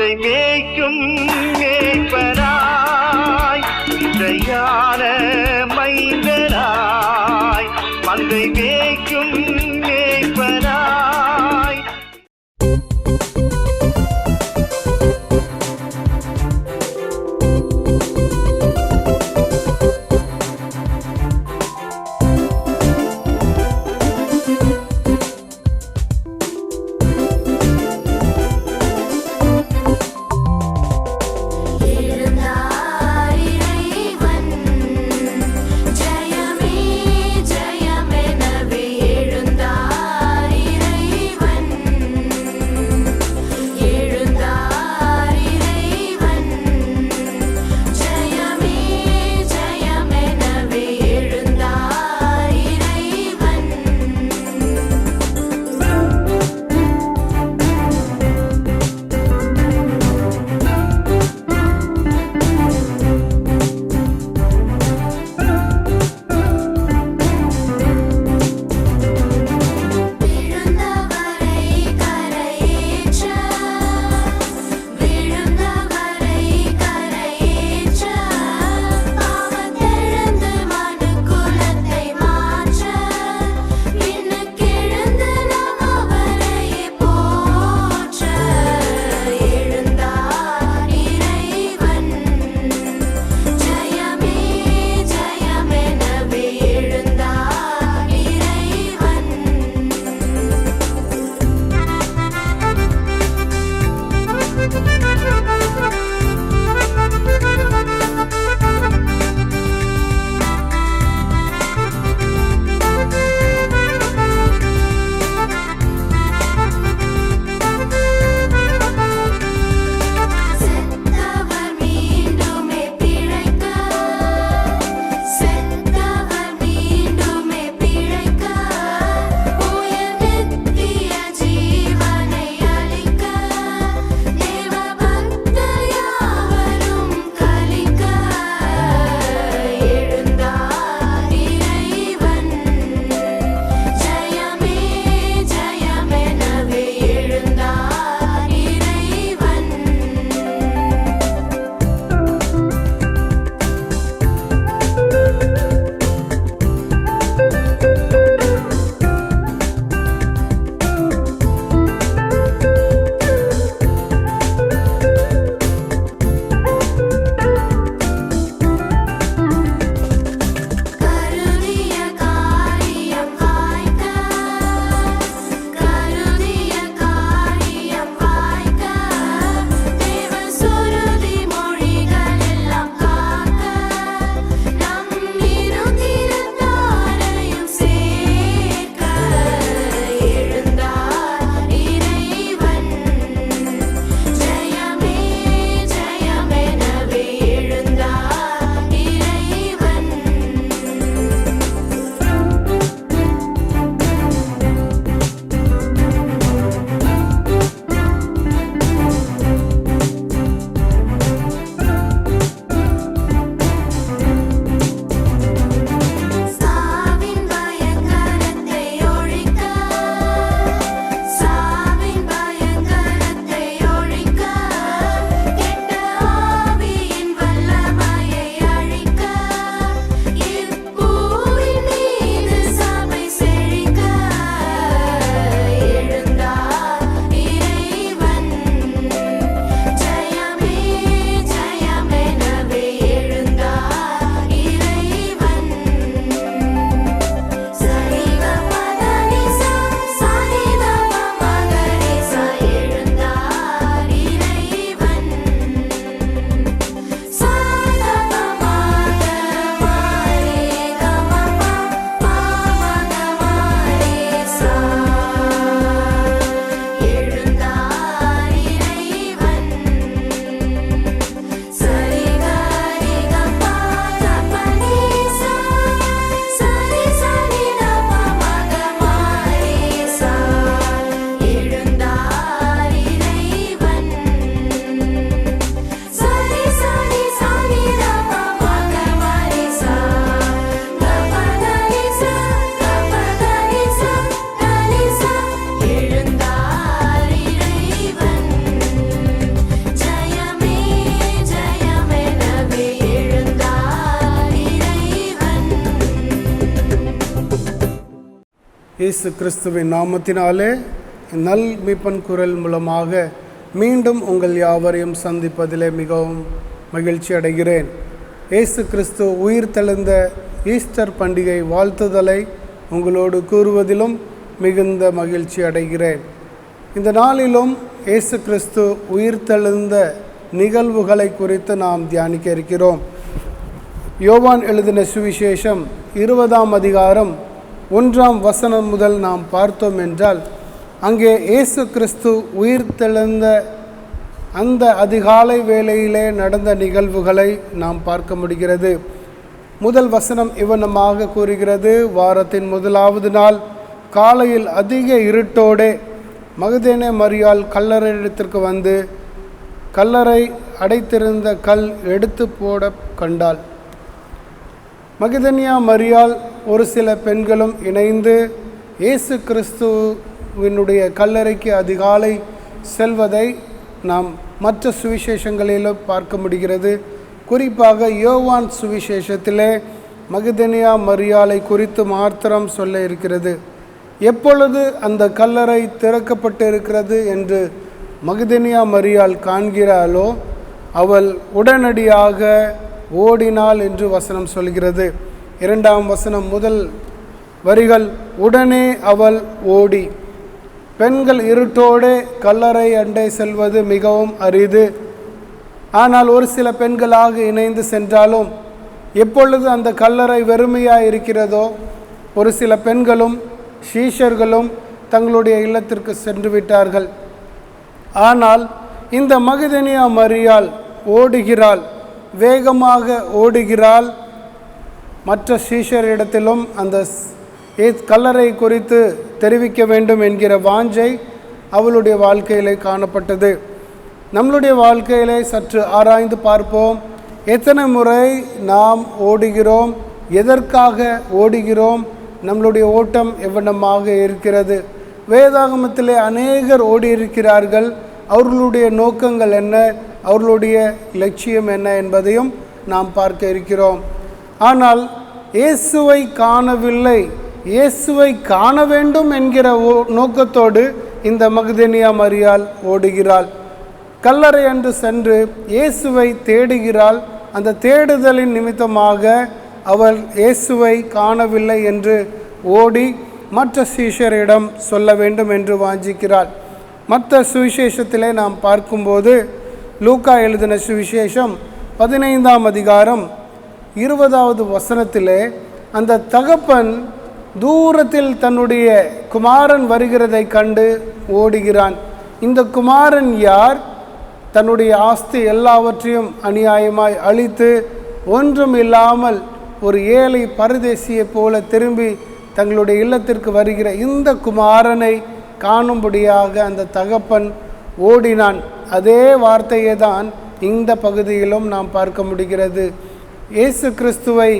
மேய்க்கும் இயேசு கிறிஸ்துவின் நாமத்தினாலே நல் மீப்பன் குரல் மூலமாக மீண்டும் உங்கள் யாவரையும் சந்திப்பதிலே மிகவும் மகிழ்ச்சி அடைகிறேன். இயேசு கிறிஸ்து உயிர் தெழுந்த ஈஸ்டர் பண்டிகை வாழ்த்துதலை உங்களோடு கூறுவதிலும் மிகுந்த மகிழ்ச்சி அடைகிறேன். இந்த நாளிலும் இயேசு கிறிஸ்து உயிர் தெழுந்த நிகழ்வுகளை குறித்து நாம் தியானிக்க இருக்கிறோம். யோவான் எழுதின சுவிசேஷம் இருபதாம் அதிகாரம் ஒன்றாம் வசனம் முதல் நாம் பார்த்தோம் என்றால் அங்கே இயேசு கிறிஸ்து உயிர் தெழுந்த அந்த அதிகாலை வேளையிலே நடந்த நிகழ்வுகளை நாம் பார்க்க முடிகிறது. முதல் வசனம் இவனமாக கூறுகிறது வாரத்தின் முதலாவது நாள் காலையில் அதிக இருட்டோடே மகதேனே மறியால் கல்லறை இடத்திற்கு வந்து கல்லறை அடைத்திருந்த கல் எடுத்து போட கண்டாள். மகிதன்யா மரியால் ஒரு சில பெண்களும் இணைந்து இயேசு கிறிஸ்துவினுடைய கல்லறைக்கு அதிகாலை செல்வதை நாம் மற்ற சுவிசேஷங்களிலும் பார்க்க முடிகிறது. குறிப்பாக யோவான் சுவிசேஷத்திலே மகிதனியா மரியாலை குறித்து மாத்திரம் சொல்ல இருக்கிறது. எப்பொழுது அந்த கல்லறை திறக்கப்பட்டு இருக்கிறது என்று மகிதனியா மரியால் காண்கிறாளோ அவள் உடனடியாக ஓடினாள் என்று வசனம் சொல்கிறது. இரண்டாம் வசனம் முதல் வரிகள் உடனே அவள் ஓடி. பெண்கள் இருட்டோடு கல்லறை அண்டை செல்வது மிகவும் அரிது. ஆனால் ஒரு சில பெண்களாக இணைந்து சென்றாலும் எப்பொழுது அந்த கல்லறை வெறுமையாக இருக்கிறதோ? ஒரு சில பெண்களும் ஷீஷர்களும் தங்களுடைய இல்லத்திற்கு சென்று விட்டார்கள். ஆனால் இந்த மகிதனியா மரியாள் ஓடுகிறாள். வேகமாக ஓடுகிறாள். மற்ற சீஷரிடத்திலும் அந்த கல்லறை குறித்து தெரிவிக்க வேண்டும் என்கிற வாஞ்சை அவளுடைய வாழ்க்கையிலே காணப்பட்டது. நம்மளுடைய வாழ்க்கையிலே சற்று ஆராய்ந்து பார்ப்போம். எத்தனை முறை நாம் ஓடுகிறோம்? எதற்காக ஓடுகிறோம்? நம்மளுடைய ஓட்டம் எவ்வளமாக இருக்கிறது? வேதாகமத்திலே அநேகர் ஓடியிருக்கிறார்கள். அவர்களுடைய நோக்கங்கள் என்ன? அவர்களுடைய லட்சியம் என்ன என்பதையும் நாம் பார்க்க இருக்கிறோம். ஆனால் இயேசுவை காணவில்லை. இயேசுவை காண வேண்டும் என்கிற ஓ- நோக்கத்தோடு இந்த மகதனியா மரியால் ஓடுகிறாள். கல்லறை அன்று சென்று இயேசுவை தேடுகிறாள். அந்த தேடுதலின் நிமித்தமாக அவள் இயேசுவை காணவில்லை என்று ஓடி மற்ற சீஷரிடம் சொல்ல வேண்டும் என்று வாஞ்சிக்கிறாள். மற்ற சுவிசேஷத்திலே நாம் பார்க்கும்போது லூக்கா எழுதின சுவிசேஷம் பதினைந்தாம் அதிகாரம் இருபதாவது வசனத்திலே அந்த தகப்பன் தூரத்தில் தன்னுடைய குமாரன் வருகிறதை கண்டு ஓடுகிறான். இந்த குமாரன் யார்? தன்னுடைய ஆஸ்தி எல்லாவற்றையும் அநியாயமாய் அழித்து ஒன்றும் இல்லாமல் ஒரு ஏழை பரதேசியைப் போல திரும்பி தங்களுடைய இல்லத்திற்கு வருகிற இந்த குமாரனை காணும்படியாக அந்த தகப்பன் ஓடினான். அதே வார்த்தையை தான் இந்த பகுதியிலும் நாம் பார்க்க முடிகிறது. இயேசு கிறிஸ்துவை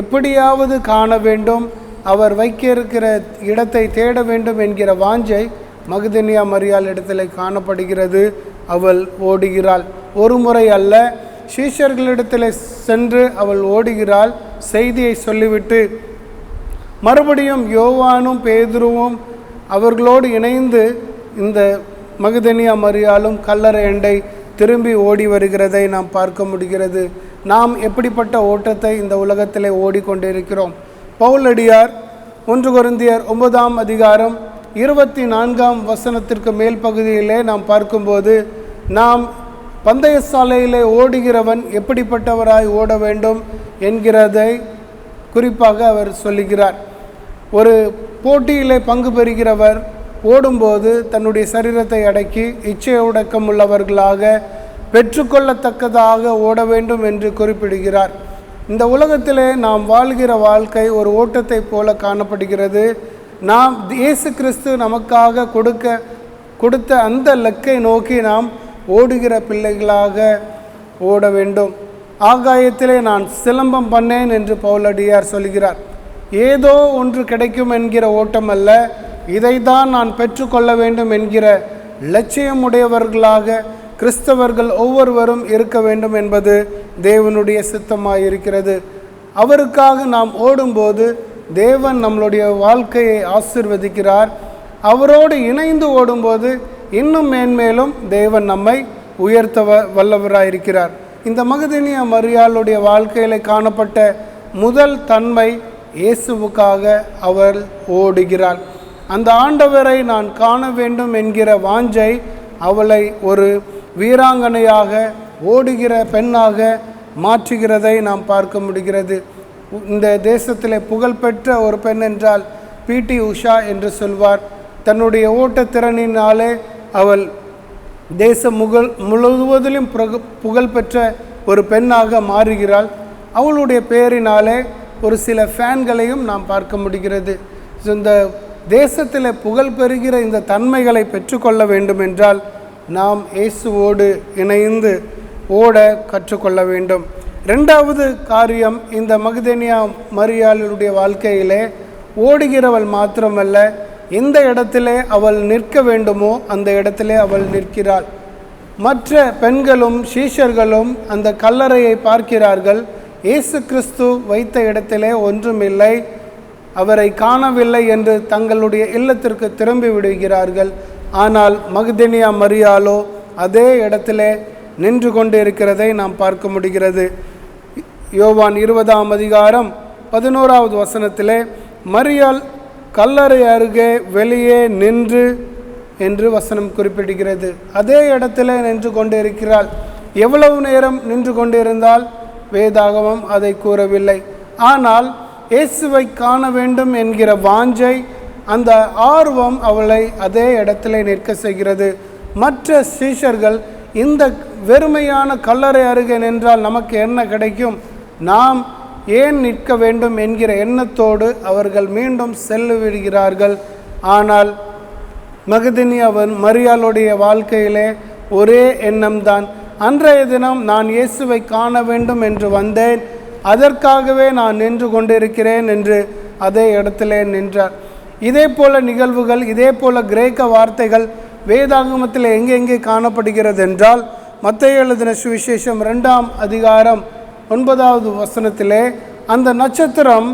எப்படியாவது காண வேண்டும் அவர் வைக்க இருக்கிற இடத்தை தேட வேண்டும் என்கிற வாஞ்சை மகதினியா மரியாள் இடத்துல காணப்படுகிறது. அவள் ஓடுகிறாள். ஒரு முறை அல்ல சீஷர்களிடத்தில் சென்று அவள் ஓடுகிறாள். செய்தியை சொல்லிவிட்டு மறுபடியும் யோவானும் பேதுருவும் அவர்களோடு இணைந்து இந்த மகுதனியா மரியாலும் கல்லறை எண்டை திரும்பி ஓடி வருகிறதை நாம் பார்க்க முடிகிறது. நாம் எப்படிப்பட்ட ஓட்டத்தை இந்த உலகத்திலே ஓடிக்கொண்டிருக்கிறோம்? பவுலடியார் ஒன்று குருந்தியர் ஒன்பதாம் அதிகாரம் இருபத்தி நான்காம் வசனத்திற்கு மேல் பகுதியிலே நாம் பார்க்கும்போது நாம் பந்தய சாலையிலே ஓடுகிறவன் எப்படிப்பட்டவராய் ஓட வேண்டும் என்கிறதை குறிப்பாக அவர் சொல்லுகிறார். ஒரு போட்டியிலே பங்கு பெறுகிறவர் ஓடும்போது தன்னுடைய சரீரத்தை அடக்கி இச்சை உடக்கம் உள்ளவர்களாக பெற்றுக்கொள்ளத்தக்கதாக ஓட வேண்டும் என்று குறிப்பிடுகிறார். இந்த உலகத்திலே நாம் வாழ்கிற வாழ்க்கை ஒரு ஓட்டத்தைப் போல காணப்படுகிறது. நாம் இயேசு கிறிஸ்து நமக்காக கொடுக்க கொடுத்த அந்த லக்கை நோக்கி நாம் ஓடுகிற பிள்ளைகளாக ஓட வேண்டும். ஆகாயத்திலே நான் சிலம்பம் பண்ணேன் என்று பவுலடியார் சொல்கிறார். ஏதோ ஒன்று கிடைக்கும் என்கிற ஓட்டம் அல்ல இதைத்தான் நான் பெற்றுக்கொள்ள வேண்டும் என்கிற லட்சியமுடையவர்களாக கிறிஸ்தவர்கள் ஒவ்வொருவரும் இருக்க வேண்டும் என்பது தேவனுடைய சித்தமாக இருக்கிறது அவருக்காக நாம் ஓடும்போது தேவன் நம்மளுடைய வாழ்க்கையை ஆசிர்வதிக்கிறார். அவரோடு இணைந்து ஓடும்போது இன்னும் மேன்மேலும் தேவன் நம்மை உயர்த்த வல்லவராயிருக்கிறார். இந்த மகதினிய மரியாளுடைய வாழ்க்கையில் காணப்பட்ட முதல் தன்மை இயேசுவுக்காக அவள் ஓடுகிறாள் அந்த ஆண்டவரை நான் காண வேண்டும் என்கிற வாஞ்சை அவளை ஒரு வீராங்கனையாக ஓடுகிற பெண்ணாக மாற்றுகிறதை நாம் பார்க்க முடிகிறது. இந்த தேசத்தில் புகழ்பெற்ற ஒரு பெண் என்றால் பிடி உஷா என்று சொல்வார். தன்னுடைய ஓட்டத்திறனினாலே அவள் தேசம் முகழ் முழுவதிலும் புகழ்பெற்ற ஒரு பெண்ணாக மாறுகிறாள். அவளுடைய பெயரினாலே ஒரு சில ஃபேன்களையும் நாம் பார்க்க முடிகிறது. இந்த தேசத்தில் புகழ் பெறுகிற இந்த தன்மைகளை பெற்றுக்கொள்ள வேண்டும் என்றால் நாம் இயேசுவோடு இணைந்து ஓட கற்றுக்கொள்ள வேண்டும். ரெண்டாவது காரியம் இந்த மகதேனியா மரியாளுடைய வாழ்க்கையிலே ஓடுகிறவள் மாத்திரமல்ல எந்த இடத்திலே அவள் நிற்க வேண்டுமோ அந்த இடத்திலே அவள் நிற்கிறாள். மற்ற பெண்களும் சீஷர்களும் அந்த கல்லறையை பார்க்கிறார்கள். இயேசு கிறிஸ்து வைத்த இடத்திலே ஒன்றுமில்லை. அவரை காணவில்லை என்று தங்களுடைய இல்லத்திற்கு திரும்பி விடுகிறார்கள். ஆனால் மகதினியா மரியாலோ அதே இடத்திலே நின்று கொண்டு இருக்கிறதை நாம் பார்க்க முடிகிறது. யோவான் இருபதாம் அதிகாரம் பதினோராவது வசனத்திலே மரியால் கல்லறை அருகே வெளியே நின்று என்று வசனம் குறிப்பிடுகிறது. அதே இடத்திலே நின்று கொண்டு இருக்கிறாள் எவ்வளவு நேரம் நின்று கொண்டிருந்தால்? வேதாகமம் அதை கூறவில்லை. ஆனால் இயேசுவை காண வேண்டும் என்கிற வாஞ்சை அந்த ஆர்வம் அவளை அதே இடத்திலே நிற்க செய்கிறது. மற்ற சீஷர்கள் இந்த வெறுமையான கல்லறை அருகே நின்றால் நமக்கு என்ன கிடைக்கும்? நாம் ஏன் நிற்க வேண்டும் என்கிற எண்ணத்தோடு அவர்கள் மீண்டும் செல்லு விடுகிறார்கள். ஆனால் மகதினி அவன் மரியாளுடைய வாழ்க்கையிலே ஒரே எண்ணம்தான். அன்றைய தினம் நான் இயேசுவை காண வேண்டும் என்று வந்தேன். அதற்காகவே நான் நின்று கொண்டிருக்கிறேன் என்று அதே இடத்திலே நின்றார். இதே போல நிகழ்வுகள் இதே போல கிரேக்க வார்த்தைகள் வேதாகமத்தில் எங்கெங்கே காணப்படுகிறது என்றால் மத்திய எழுதின சுவிசேஷம் ரெண்டாம் அதிகாரம் ஒன்பதாவது வசனத்திலே அந்த நட்சத்திரம்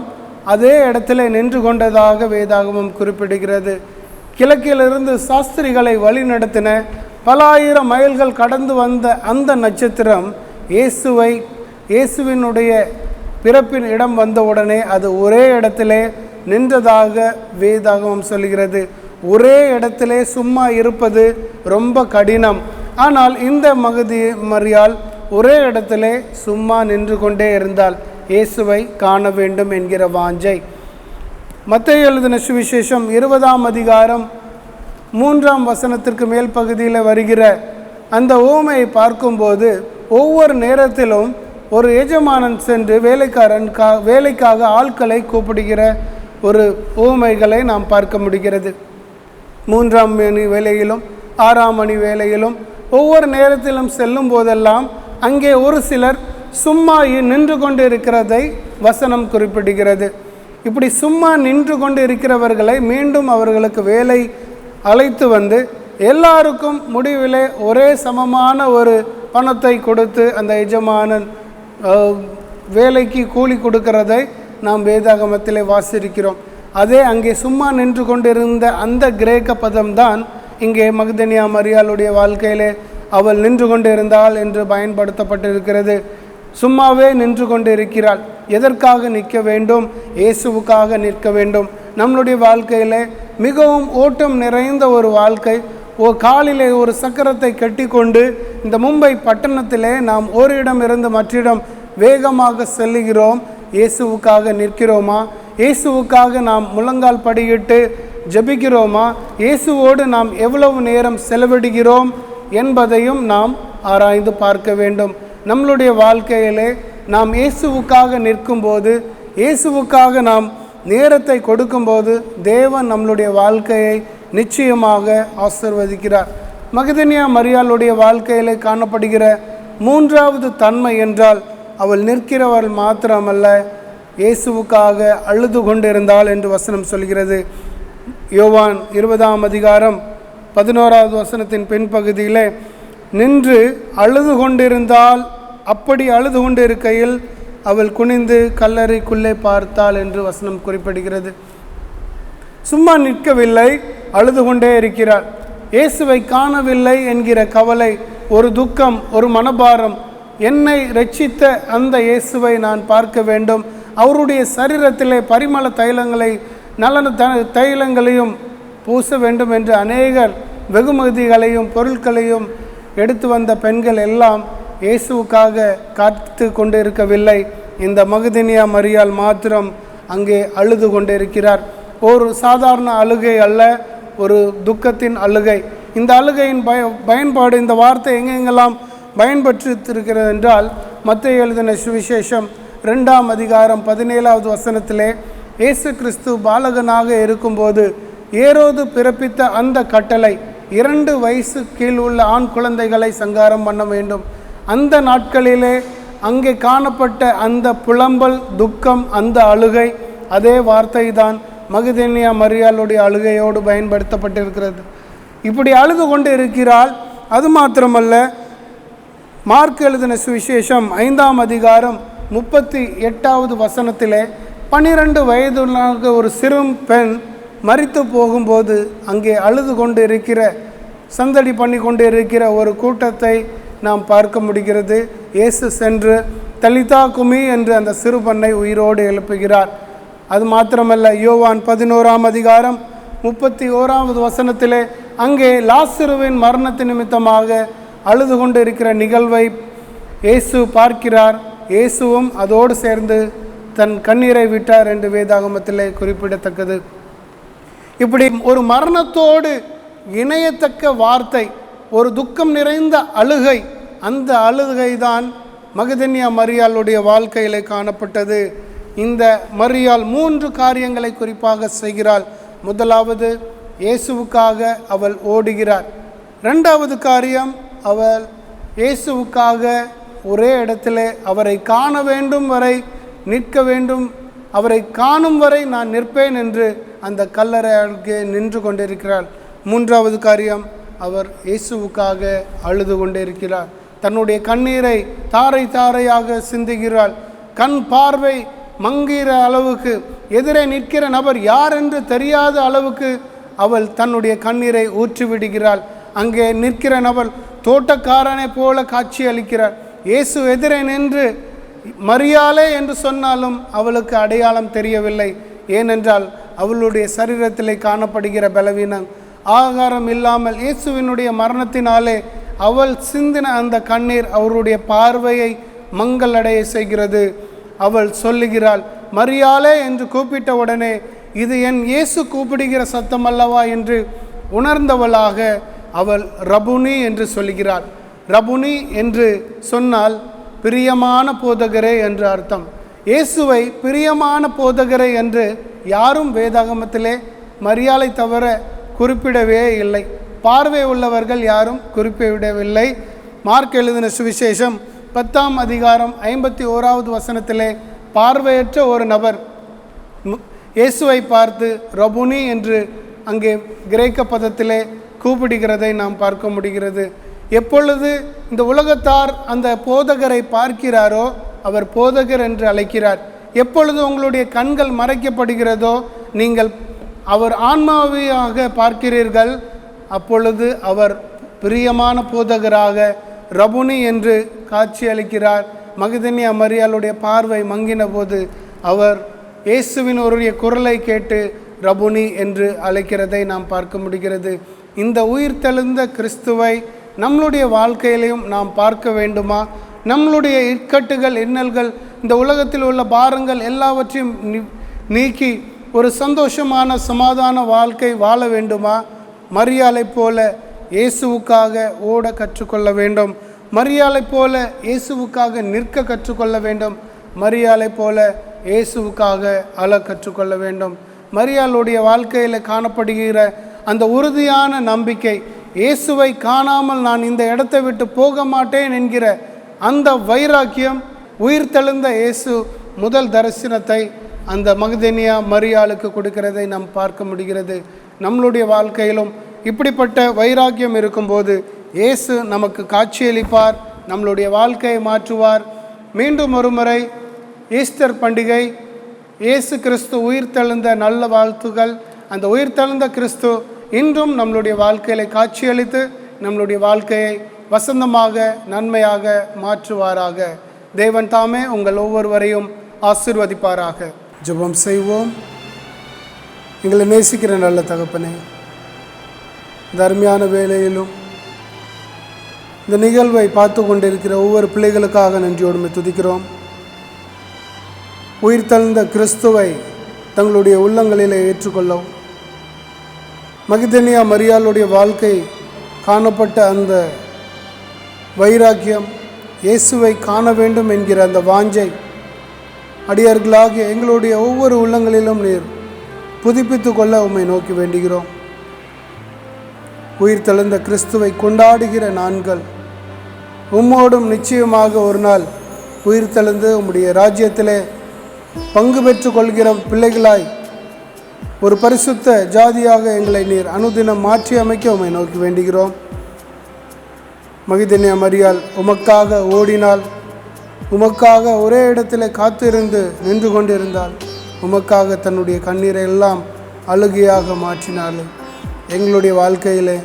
அதே இடத்திலே நின்று கொண்டதாக வேதாகமம் குறிப்பிடுகிறது. கிழக்கிலிருந்து சாஸ்திரிகளை வழிநடத்தின பல ஆயிரம் மைல்கள் கடந்து வந்த அந்த நட்சத்திரம் இயேசுவை இயேசுவினுடைய பிறப்பின் இடம் வந்தவுடனே அது ஒரே இடத்திலே நின்றதாக வேதாகமம் சொல்கிறது ஒரே இடத்திலே சும்மா இருப்பது ரொம்ப கடினம். ஆனால் இந்த மகதி மரியால் ஒரே இடத்திலே சும்மா நின்று கொண்டே இருந்தால் இயேசுவை காண வேண்டும் என்கிற வாஞ்சை. மத்திய எழுதின சுவிசேஷம் இருபதாம் அதிகாரம் மூன்றாம் வசனத்திற்கு மேல் பகுதியில் வருகிற அந்த ஓமையை பார்க்கும்போது ஒவ்வொரு நேரத்திலும் ஒரு எஜமானன் சென்று வேலைக்காரன் கா வேலைக்காக ஆட்களை கூப்பிடுகிற ஒரு ஊமைகளை நாம் பார்க்க முடிகிறது. மூன்றாம் மணி வேலையிலும் ஆறாம் மணி வேலையிலும் ஒவ்வொரு நேரத்திலும் செல்லும் போதெல்லாம் அங்கே ஒரு சிலர் சும்மா நின்று கொண்டு இருக்கிறதை வசனம் குறிப்பிடுகிறது. இப்படி சும்மா நின்று கொண்டு இருக்கிறவர்களை மீண்டும் அவர்களுக்கு வேலை அழைத்து வந்து எல்லாருக்கும் முடிவிலே ஒரே சமமான ஒரு பணத்தை கொடுத்து அந்த எஜமானன் வேலைக்கு கூலி கொடுக்கிறதை நாம் வேதாகமத்திலே வாசிக்கிறோம். அதே அங்கே சும்மா நின்று கொண்டிருந்த அந்த கிரேக்க பதம்தான் இங்கே மகதனியா மரியாளுடைய வாழ்க்கையிலே அவள் நின்று கொண்டிருந்தாள் என்று பயன்படுத்தப்பட்டிருக்கிறது. சும்மாவே நின்று கொண்டு இருக்கிறாள் எதற்காக நிற்க வேண்டும்? இயேசுவுக்காக நிற்க வேண்டும். நம்மளுடைய வாழ்க்கையிலே மிகவும் ஓட்டம் நிறைந்த ஒரு வாழ்க்கை ஓ காலிலே ஒரு சக்கரத்தை கட்டிக்கொண்டு இந்த மும்பை பட்டணத்திலே நாம் ஓரிடம் இருந்து மற்றிடம் வேகமாக செல்லுகிறோம். இயேசுவுக்காக நிற்கிறோமா? இயேசுவுக்காக நாம் முழங்கால் படியிட்டு ஜெபிக்கிறோமா? இயேசுவோடு நாம் எவ்வளவு நேரம் செலவிடுகிறோம் என்பதையும் நாம் ஆராய்ந்து பார்க்க வேண்டும். நம்மளுடைய வாழ்க்கையிலே நாம் இயேசுவுக்காக நிற்கும்போது இயேசுவுக்காக நாம் நேரத்தை கொடுக்கும்போது தேவன் நம்மளுடைய வாழ்க்கையை நிச்சயமாக ஆசிர்வதிக்கிறார். மகதனியா மரியாளுடைய வாழ்க்கையிலே காணப்படுகிற மூன்றாவது தன்மை என்றால் அவள் நிற்கிறவள் மாத்திரமல்ல இயேசுவுக்காக அழுது கொண்டிருந்தாள் என்று வசனம் சொல்கிறது. யோவான் இருபதாம் அதிகாரம் பதினோராவது வசனத்தின் பின்பகுதியிலே நின்று அழுது கொண்டிருந்தால் அப்படி அழுது கொண்டிருக்கையில் அவள் குனிந்து கல்லறைக்குள்ளே பார்த்தாள் என்று வசனம் குறிப்பிடுகிறது. சும்மா நிற்கவில்லை அழுது கொண்டே இருக்கிறார். இயேசுவை காணவில்லை என்கிற கவலை ஒரு துக்கம் ஒரு மனபாரம் என்னை ரட்சித்த அந்த இயேசுவை நான் பார்க்க வேண்டும். அவருடைய சரீரத்திலே பரிமள தைலங்களை நலன த தைலங்களையும் பூச வேண்டும் என்று அநேகர் வெகுமதிகளையும் பொருட்களையும் எடுத்து வந்த பெண்கள் எல்லாம் இயேசுவுக்காக காத்து கொண்டு இருக்கவில்லை இந்த மகதினியா மரியால் மாத்திரம் அங்கே அழுது கொண்டிருக்கிறார். ஒரு சாதாரண அழுகை அல்ல ஒரு துக்கத்தின் அழுகை. இந்த அழுகையின் பய பயன்பாடு இந்த வார்த்தை எங்கெங்கெல்லாம் பயன்படுத்திருக்கிறது என்றால் மத்திய எழுதின சுவிசேஷம் ரெண்டாம் அதிகாரம் பதினேழாவது வசனத்திலே இயேசு கிறிஸ்து பாலகனாக இருக்கும்போது ஏரோது பிறப்பித்த அந்த கட்டளை இரண்டு வயசு கீழ் உள்ள ஆண் குழந்தைகளை சங்காரம் பண்ண வேண்டும். அந்த நாட்களிலே அங்கே காணப்பட்ட அந்த புலம்பல் துக்கம் அந்த அழுகை அதே வார்த்தை தான் மகதேனியா மரியாளுடைய அழுகையோடு பயன்படுத்தப்பட்டிருக்கிறது. இப்படி அழுது கொண்டு இருக்கிறாள் அது மாத்திரமல்ல மார்க் எழுதின சுவிசேஷம் ஐந்தாம் அதிகாரம் முப்பத்தி எட்டாவது வசனத்திலே பனிரெண்டு வயதுள்ள ஒரு சிறு பெண் மறித்து போகும்போது அங்கே அழுது கொண்டு இருக்கிற சந்தடி பண்ணி கொண்டு இருக்கிற ஒரு கூட்டத்தை நாம் பார்க்க முடிகிறது. இயேசு சென்று தலிதா குமி என்று அந்த சிறுபெண்ணை உயிரோடு எழுப்புகிறார். அது மாத்திரமல்ல யோவான் பதினோராம் அதிகாரம் முப்பத்தி ஓராவது வசனத்திலே அங்கே லாசிருவின் மரணத்து நிமித்தமாக அழுது கொண்டு இருக்கிற நிகழ்வை இயேசு பார்க்கிறார். இயேசுவும் அதோடு சேர்ந்து தன் கண்ணீரை விட்டார் என்று வேதாகமத்திலே குறிப்பிடத்தக்கது. இப்படி ஒரு மரணத்தோடு இணையத்தக்க வார்த்தை ஒரு துக்கம் நிறைந்த அழுகை அந்த அழுகை தான் மகதன்யா மரியாளுடைய வாழ்க்கையிலே காணப்பட்டது. இந்த மரியால் மூன்று காரியங்களை குறிப்பாக செய்கிறாள். முதலாவது இயேசுவுக்காக அவள் ஓடுகிறார். ரெண்டாவது காரியம் அவள் இயேசுவுக்காக ஒரே இடத்திலே அவரை காண வேண்டும் வரை நிற்க வேண்டும். அவரை காணும் வரை நான் நிற்பேன் என்று அந்த கல்லறை அருகே நின்று கொண்டிருக்கிறாள். மூன்றாவது காரியம் அவர் இயேசுவுக்காக அழுது கொண்டிருக்கிறார். தன்னுடைய கண்ணீரை தாரை தாரையாக சிந்துகிறாள். கண் பார்வை மங்குகிற அளவுக்கு எதிரே நிற்கிற நபர் யார் என்று தெரியாத அளவுக்கு அவள் தன்னுடைய கண்ணீரை ஊற்றிவிடுகிறாள். அங்கே நிற்கிற நபர் தோட்டக்காரனை போல காட்சி அளிக்கிறார். இயேசு எதிரே நின்று மரியாளே என்று சொன்னாலும் அவளுக்கு அடையாளம் தெரியவில்லை. ஏனென்றால் அவளுடைய சரீரத்திலே காணப்படுகிற பலவீனம் ஆகாரம் இல்லாமல் இயேசுவினுடைய மரணத்தினாலே அவள் சிந்தின அந்த கண்ணீர் அவருடைய பார்வையை மங்களடைய செய்கிறது. அவள் சொல்லுகிறாள் மரியாளே என்று கூப்பிட்ட உடனே இது என் இயேசு கூப்பிடுகிற சத்தம் அல்லவா? என்று உணர்ந்தவளாக அவள் ரபுனி என்று சொல்லுகிறாள். ரபுனி என்று சொன்னால் பிரியமான போதகரே என்று அர்த்தம். இயேசுவை பிரியமான போதகரே என்று யாரும் வேதாகமத்திலே மரியாதை தவிர குறிப்பிடவே இல்லை. பார்வை உள்ளவர்கள் யாரும் குறிப்பிடவில்லை. மார்க் எழுதின சுவிசேஷம் பத்தாம் அதிகாரம் ஐம்பத்தி ஓராவது வசனத்திலே பார்வையற்ற ஒரு நபர் இயேசுவை பார்த்து ரபுனி என்று அங்கே கிரேக்க பதத்திலே கூப்பிடுகிறதை நாம் பார்க்க முடிகிறது. எப்பொழுது இந்த உலகத்தார் அந்த போதகரை பார்க்கிறாரோ அவர் போதகர் என்று அழைக்கிறார். எப்பொழுது உங்களுடைய கண்கள் மறைக்கப்படுகிறதோ நீங்கள் அவர் ஆன்மாவியாக பார்க்கிறீர்கள். அப்பொழுது அவர் பிரியமான போதகராக ரபுனி என்று காட்சி அளிக்கிறார் மரியாளுடைய பார்வை மங்கின போது அவர் இயேசுவின் ஒருடைய குரலை கேட்டு ரபுனி என்று அழைக்கிறதை நாம் பார்க்க முடிகிறது. இந்த உயிர் தெழுந்த கிறிஸ்துவை நம்மளுடைய வாழ்க்கையிலையும் நாம் பார்க்க வேண்டுமா? நம்மளுடைய இக்கட்டுகள் இன்னல்கள் இந்த உலகத்தில் உள்ள பாரங்கள் எல்லாவற்றையும் நீக்கி ஒரு சந்தோஷமான சமாதான வாழ்க்கை வாழ வேண்டுமா? மரியாதை போல இயேசுவுக்காக ஓட கற்றுக்கொள்ள வேண்டும். மரியாதை போல இயேசுவுக்காக நிற்க கற்றுக்கொள்ள வேண்டும். மரியாதை போல இயேசுவுக்காக அழ கற்றுக்கொள்ள வேண்டும். மரியாளுடைய வாழ்க்கையில் காணப்படுகிற அந்த உறுதியான நம்பிக்கை இயேசுவை காணாமல் நான் இந்த இடத்தை விட்டு போக மாட்டேன் என்கிற அந்த வைராக்கியம் உயிர்த்தெழுந்த இயேசு முதல் தரிசனத்தை அந்த மகதனியா மரியாளுக்கு கொடுக்கிறதை நாம் பார்க்க முடிகிறது. நம்மளுடைய வாழ்க்கையிலும் இப்படிப்பட்ட வைராக்கியம் இருக்கும்போது இயேசு நமக்கு காட்சியளிப்பார் நம்மளுடைய வாழ்க்கையை மாற்றுவார். மீண்டும் ஒருமுறை ஈஸ்டர் பண்டிகை இயேசு கிறிஸ்து உயிர்த்தெழுந்த நல்ல வாழ்த்துகள். அந்த உயிர்த்தெழுந்த கிறிஸ்து இன்றும் நம்மளுடைய வாழ்க்கையில காட்சியளித்து நம்மளுடைய வாழ்க்கையை வசந்தமாக நன்மையாக மாற்றுவாராக. தேவன் தாமே உங்கள் ஒவ்வொருவரையும் ஆசிர்வதிப்பாராக. ஜெபம் செய்வோம். எங்களை நேசிக்கிற நல்ல தகப்பனே இந்த அருமையான வேலையிலும் இந்த நிகழ்வை பார்த்து கொண்டிருக்கிற ஒவ்வொரு பிள்ளைகளுக்காக நன்றியோடுமை துதிக்கிறோம். உயிர்த்தெழுந்த கிறிஸ்துவை தங்களுடைய உள்ளங்களிலே ஏற்றுக்கொள்ளவும். மகிதனியா மரியாளுடைய வாழ்க்கை காணப்பட்ட அந்த வைராக்கியம் இயேசுவை காண வேண்டும் என்கிற அந்த வாஞ்சை அடியார்களாகிய எங்களுடைய ஒவ்வொரு உள்ளங்களிலும் நீர் புதுப்பித்து கொள்ள உம்மை நோக்கி வேண்டுகிறோம். உயிர் தெழுந்த கிறிஸ்துவை கொண்டாடுகிற நான்கள். உம்மோடும் நிச்சயமாக ஒரு நாள் உயிர் தெழுந்து உம்முடைய ராஜ்யத்திலே பங்கு பெற்று கொள்கிற பிள்ளைகளாய் ஒரு பரிசுத்த ஜாதியாக எங்களை நீர் அனுதினம் மாற்றி அமைக்க உம்மை நோக்கி வேண்டுகிறோம். மகிதன்யா மரியால் உமக்காக ஓடினாள் உமக்காக ஒரே இடத்தில் காத்திருந்து நின்று கொண்டிருந்தால் உமக்காக தன்னுடைய கண்ணீரை எல்லாம் அழுகையாக மாற்றினாள் எங்களுடைய வாழ்க்கையிலே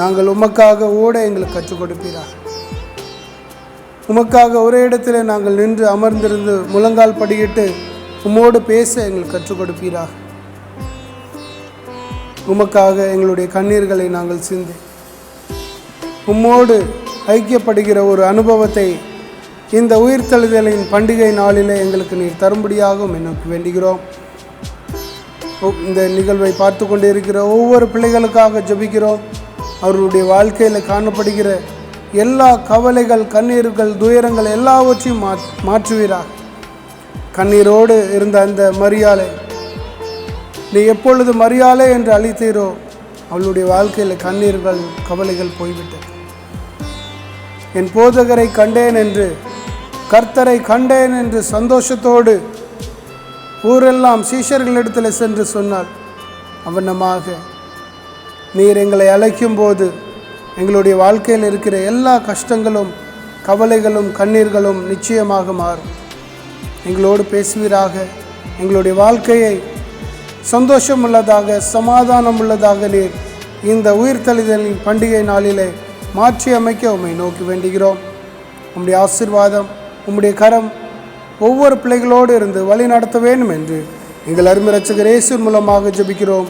நாங்கள் உமக்காக ஓட எங்களுக்கு கற்றுக் கொடுப்பீராக உமக்காக ஒரே இடத்துல நாங்கள் நின்று அமர்ந்திருந்து முழங்கால் படியிட்டு உம்மோடு பேச எங்களுக்கு கற்றுக் கொடுப்பீராக உமக்காக எங்களுடைய கண்ணீர்களை நாங்கள் சிந்தி. உம்மோடு ஐக்கியப்படுகிற ஒரு அனுபவத்தை இந்த உயிர்த்தெழுதலின் பண்டிகை நாளிலே எங்களுக்கு நீர் தரும்படியாகவும் எனக்கு வேண்டுகிறோம். இந்த நிகழ்வை பார்த்து கொண்டு இருக்கிற ஒவ்வொரு பிள்ளைகளுக்காக ஜெபிக்கிறோம். அவர்களுடைய வாழ்க்கையில் காணப்படுகிற எல்லா கவலைகள் கண்ணீர்கள் துயரங்கள் எல்லாவற்றையும் மா மாற்றுவீராக. கண்ணீரோடு இருந்த அந்த மரியாதை நீ எப்பொழுது மரியாதை என்று அழைத்தீரோ அவளுடைய வாழ்க்கையில் கண்ணீர்கள் கவலைகள் போய்விட்டது. என் போதகரை கண்டேன் என்று கர்த்தரை கண்டேன் என்று சந்தோஷத்தோடு ஊரெல்லாம் சீஷர்களிடத்தில் சென்று சொன்னார் அவனமாக நீர் எங்களை அழைக்கும் போது எங்களுடைய வாழ்க்கையில் இருக்கிற எல்லா கஷ்டங்களும் கவலைகளும் கண்ணீர்களும் நிச்சயமாக மாறும். எங்களோடு பேசுவீராக. எங்களுடைய வாழ்க்கையை சந்தோஷம் உள்ளதாக சமாதானம் உள்ளதாக நீர் இந்த உயிர்த்தெழுதலின் பண்டிகை நாளிலே மாற்றி அமைக்க உம்மை நோக்கி வேண்டுகிறோம். உம்முடைய ஆசீர்வாதம் உம்முடைய கரம் ஒவ்வொரு பிள்ளைகளோடு இருந்து வழி நடத்த வேண்டும் என்று எங்கள் அருமை இயேசு மூலமாக ஜெபிக்கிறோம்.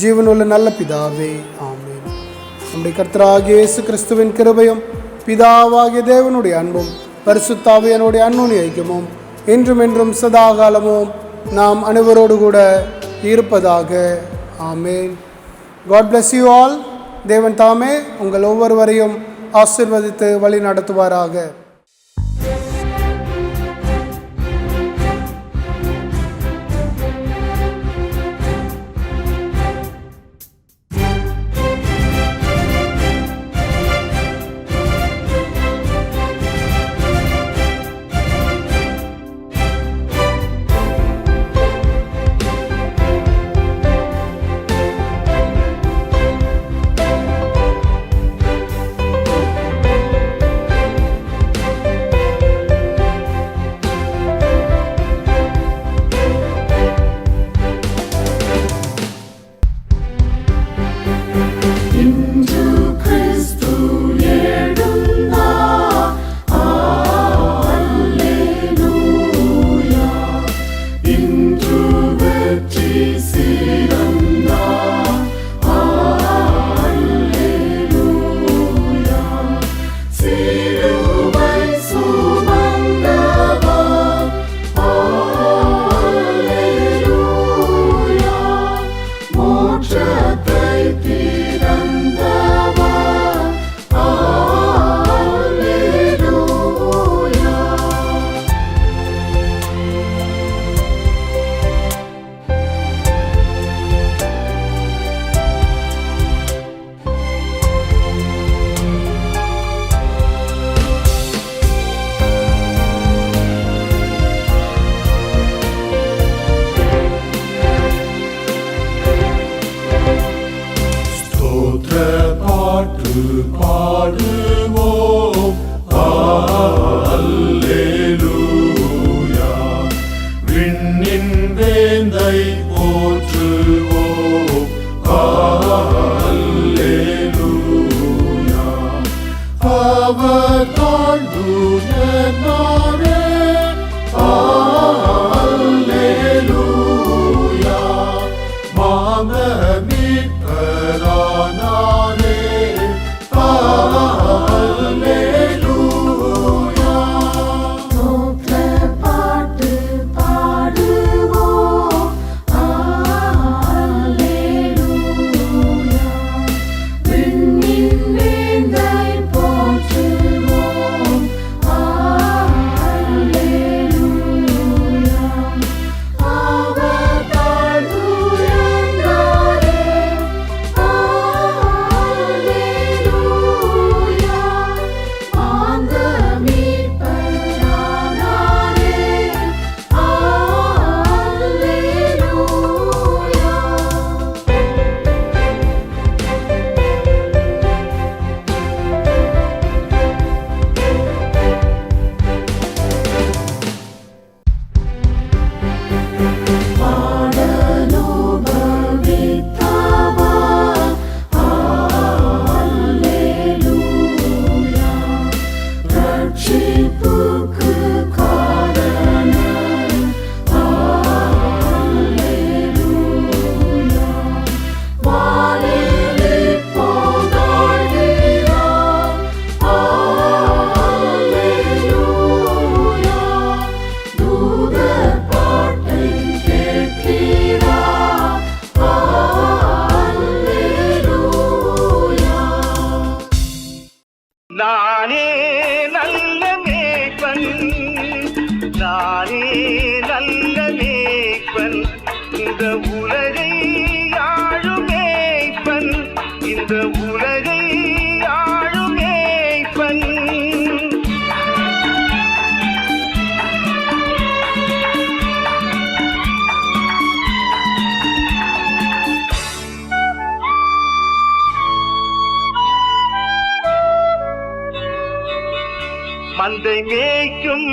ஜீவனுள்ள நல்ல பிதாவே ஆமேன். நம்முடைய கர்த்தராகிய இயேசு கிறிஸ்துவின் கிருபையும் பிதாவாகிய தேவனுடைய அன்பும் பரிசுத்தாவியனுடைய அன்புடைய ஐக்கியமும் என்றும் என்றும் சதா காலமும் நாம் அனைவரோடு கூட இருப்பதாக ஆமேன். காட் பிளஸ் யூ ஆல் தேவன் தாமே உங்கள் ஒவ்வொருவரையும் ஆசிர்வதித்து வழி நடத்துவாராக.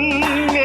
ninge